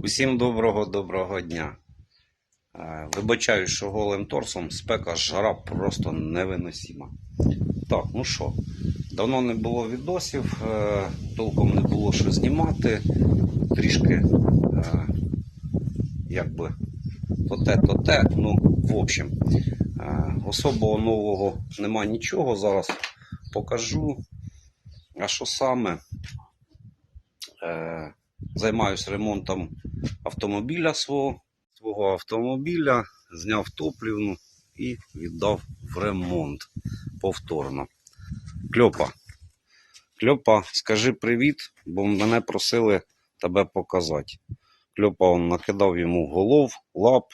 Усім доброго доброго дня. Е, Вибачаю, що голим торсом спека жара просто невиносима. Так, ну що, давно не було відосів, е, толком не було що знімати. Трішки, е, якби, то те, то те. Ну, в общем, особого нового нема нічого. Зараз покажу. А що саме? Займаюсь ремонтом автомобіля свого, свого автомобіля, зняв топлівну і віддав в ремонт повторно. Кльопа. Кльопа, скажи привіт, бо мене просили тебе показати. Кльопа он накидав йому голов, лап,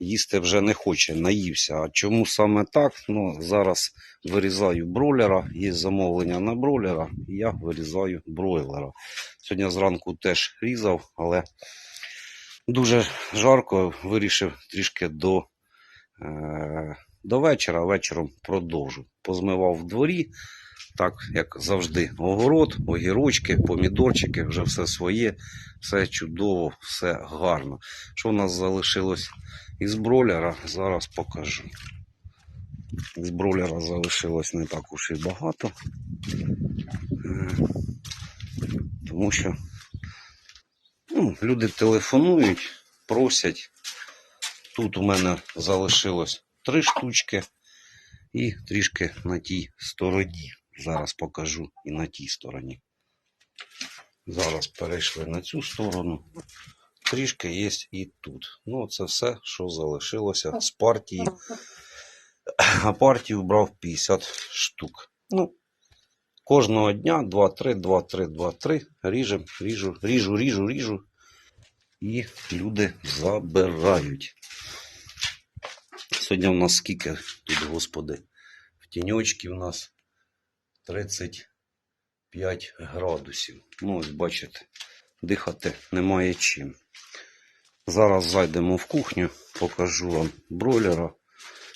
їсти вже не хоче, наївся. А чому саме так? Ну, зараз вирізаю бройлера, є замовлення на бройлера, я вирізаю бройлера. Сьогодні зранку теж різав, але дуже жарко, вирішив трішки до, е, до вечора, вечором продовжу. Позмивав в дворі, так як завжди, огород, огірочки, помідорчики, вже все своє, все чудово, все гарно. Що в нас залишилось із бройлера, зараз покажу. З бройлера залишилось не так уж і багато. Тому що ну, люди телефонують, просять. Тут у мене залишилось три штучки і трішки на тій стороні. Зараз покажу і на тій стороні. Зараз перейшли на цю сторону. Трішки є і тут. Ну, це все, що залишилося з партії. А партію брав 50 штук. Ну, кожного дня 2-3, 2-3, 2-3. Ріжем, ріжу, ріжу, ріжу, ріжу. І люди забирають. Сьогодні у нас скільки тут, господи, в тіньочці у нас 35 градусів. Ну, ось бачите, дихати немає чим. Зараз зайдемо в кухню, покажу вам бройлера.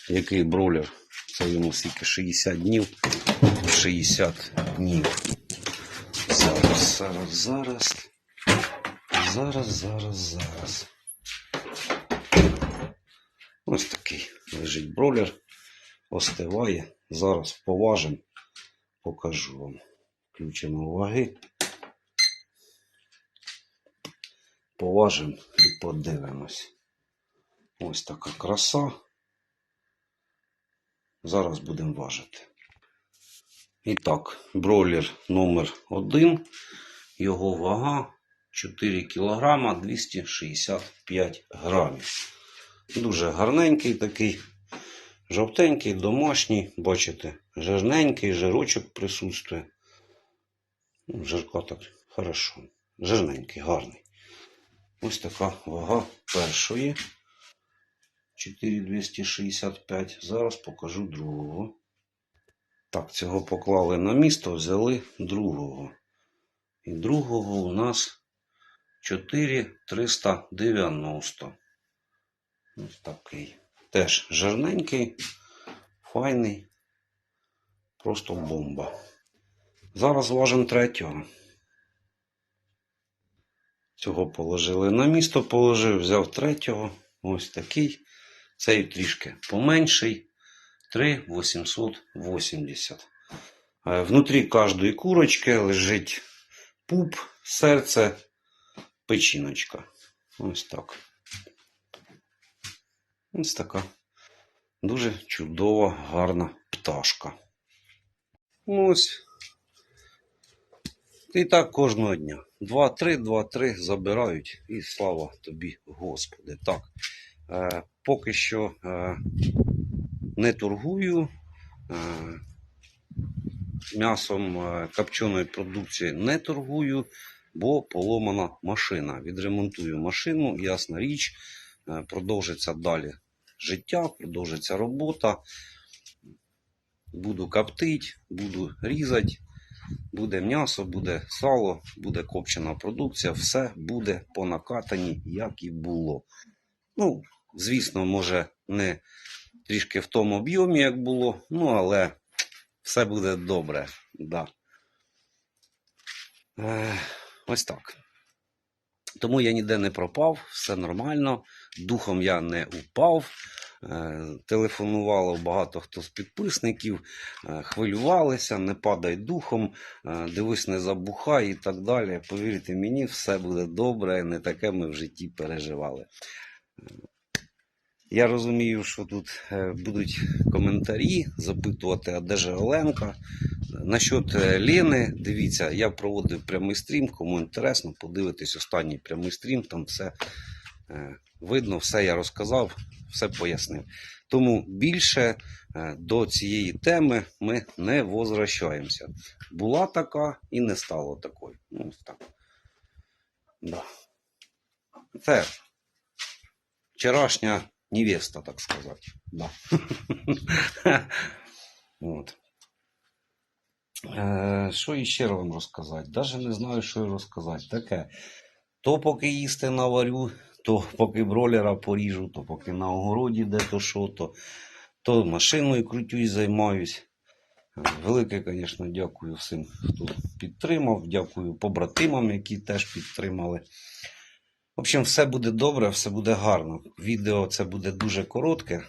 Який бройлер? Це йому скільки 60 днів. 60 днів. Зараз, зараз, зараз. Зараз, зараз, зараз. Ось такий лежить бройлер. Остиває. Зараз поважимо. Покажу вам. Включимо ваги. Поважимо і подивимось. Ось така краса. Зараз будемо важити. І так, бройлер номер 1 Його вага 4 кг 265 грамів. Дуже гарненький такий, жовтенький, домашній, бачите, жирненький, жирочок присутствує. Ну, Жирка так хорошо. Жирненький, гарний. Ось така вага першої. 4265. Зараз покажу другого. Так, цього поклали на місто, взяли другого. І другого у нас 4390. Ось такий. Теж жирненький, файний, просто бомба. Зараз важимо третього. Цього положили на місто, положив, взяв третього. Ось такий. Цей трішки поменший. 3,880. Е, Внутрі кожної курочки лежить пуп, серце, печіночка. Ось так. Ось така дуже чудова, гарна пташка. Ось. І так кожного дня. Два-три, два-три забирають. І слава тобі, Господи. Так. Е, поки що е, не торгую. Е, м'ясом е, копченої продукції не торгую, бо поломана машина. Відремонтую машину, ясна річ, е, продовжиться далі життя, продовжиться робота. Буду коптити, буду різати, буде м'ясо, буде сало, буде копчена продукція, все буде по накатанні, як і було. Ну, звісно, може, не трішки в тому об'ємі, як було, ну, але все буде добре. Да. Е, ось так. Тому я ніде не пропав, все нормально. Духом я не упав. Е, Телефонувало багато хто з підписників, е, хвилювалися, не падай духом, е, дивись, не забухай і так далі. Повірте мені, все буде добре, не таке ми в житті переживали. Я розумію, що тут е, будуть коментарі запитувати, а де же Оленка. Насчет е, Лени, дивіться, я проводив прямий стрім, кому інтересно, подивитись останній прямий стрім, там все е, видно, все я розказав, все пояснив. Тому більше до цієї теми ми не возвращаємося. Була така і не стало такою. Ну, так. Да. Це вчорашня невеста, так сказати. Да. От. Що іще вам розказати? Даже не знаю, що розказати. Таке. То поки їсти наварю, то поки бролера поріжу, то поки на огороді де то що, то, то машиною крутюсь, займаюсь. Е, Велике, звісно, дякую всім, хто підтримав. Дякую побратимам, які теж підтримали. В общем, все буде добре, все буде гарно. Відео це буде дуже коротке,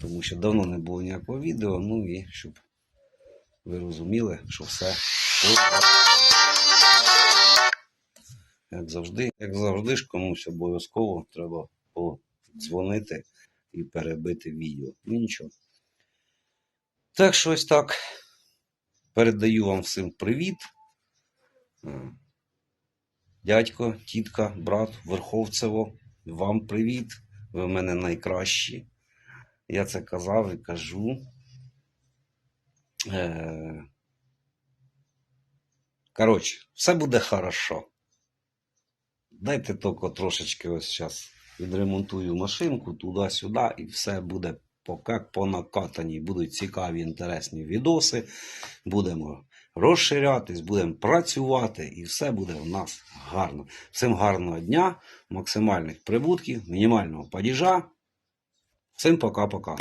тому що давно не було ніякого відео. Ну і щоб ви розуміли, що все. Як завжди, як завжди ж комусь обов'язково треба подзвонити і перебити відео. Ну нічого. Так що ось так. Передаю вам всім привіт. Дядько, тітка, брат, Верховцево, вам привіт. Ви в мене найкращі. Я це казав і кажу. Е... Коротше, все буде хорошо. Дайте тільки трошечки ось зараз відремонтую машинку туди-сюди, і все буде по накатаній. Будуть цікаві, інтересні відоси. Будемо розширятись, будемо працювати, і все буде у нас гарно. Всім гарного дня, максимальних прибутків, мінімального падіжа. Всім пока-пока.